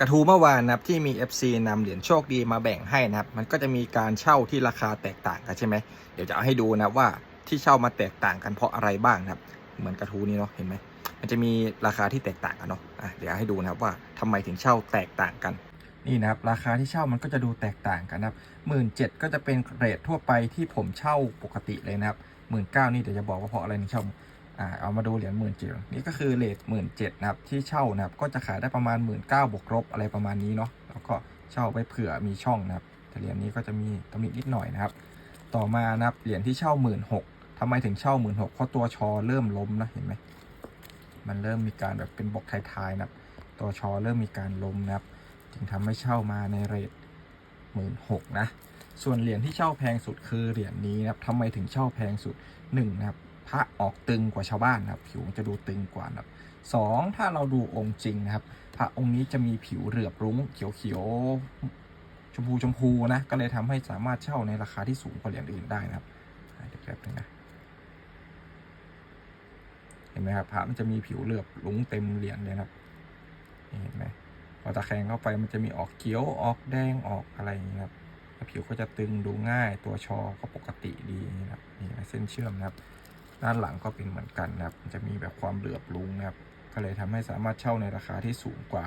กระทูเมื่อวานนะครับที่มี FC นำเหรียญโชคดีมาแบ่งให้นะครับ มันก็จะมีการเช่าที่ราคาแตกต่างกันใช่ไหมเดี๋ยวจะเอาให้ดูนะว่าที่เช่ามาแตกต่างกันเพราะอะไรบ้างนะครับ เหมือนกระทูนี้เนาะเห็นไหมมันจะมีราคาที่แตกต่างกันเนาะะเดี๋ยวให้ดูนะครับว่าทำไมถึงเช่าแตกต่างกัน นี่นะครับราคาที่เช่ามันก็จะดูแตกต่างกันนะครับหมื่นเจ็ดก็จะเป็นเรททั่วไปที่ผมเช่าปกติเลยนะครับหมื่นเก้านี่เดี๋ยวจะบอกว่าเพราะอะไรถึงเช่า อ่าเอามาดูเหรียญหมื่นเจ็ดนี่ก็คือเลทหมื่นเจ็ดนะครับที่เช่านะครับก็จะขายได้ประมาณหมื่นเก้าบวกลบอะไรประมาณนี้เนาะแล้วก็เช่าไว้เผื่อมีช่องนะครับแต่เหรียญนี้ก็จะมีตำหนินิดหน่อยนะครับ ต่อมานะครับเหรียญที่เช่าหมื่นหกทำไมถึงเช่าหมื่นหกเพราะตัวชอเริ่มล้มนะเห็นไหมมันเริ่มมีการแบบเป็นบกท้ายๆนะครับ ตัวชอเริ่มมีการล้มนะครับ จึงทำให้เช่ามาในเรทหมื่นหกนะ ส่วนเหรียญที่เช่าแพงสุดคือเหรียญนี้นะครับทำไมถึงเช่าแพงสุดหนึ่งนะครับ พระออกตึงกว่าชาวบ้านนะครับ ผิวจะดูตึงกว่านะครับสองถ้าเราดูองค์จริงนะครับ พระองค์นี้จะมีผิวเหลือบรุ้งเขียวๆชมพูชมพูนะ ก็เลยทำให้สามารถเช่าในราคาที่สูงกว่าเหรียญอื่นได้นะครับเดี๋ยวแป๊บนึงนะเห็นไหมครับพระมันจะมีผิวเหลือบรุ้งเต็มเหรียญเลยนะครับเห็นไหมพอตะแคงเข้าไปมันจะมีออกเขียวออกแดงออกอะไรอย่างนี้ครับผิวก็จะตึงดูง่ายตัวชอก็ปกติดีนะครับนี่นะเส้นเชื่อมนะครับ ด้านหลังก็เป็นเหมือนกันนะครับจะมีแบบความเหลือบลุงนะครับก็เลยทำให้สามารถเช่าในราคาที่สูงกว่า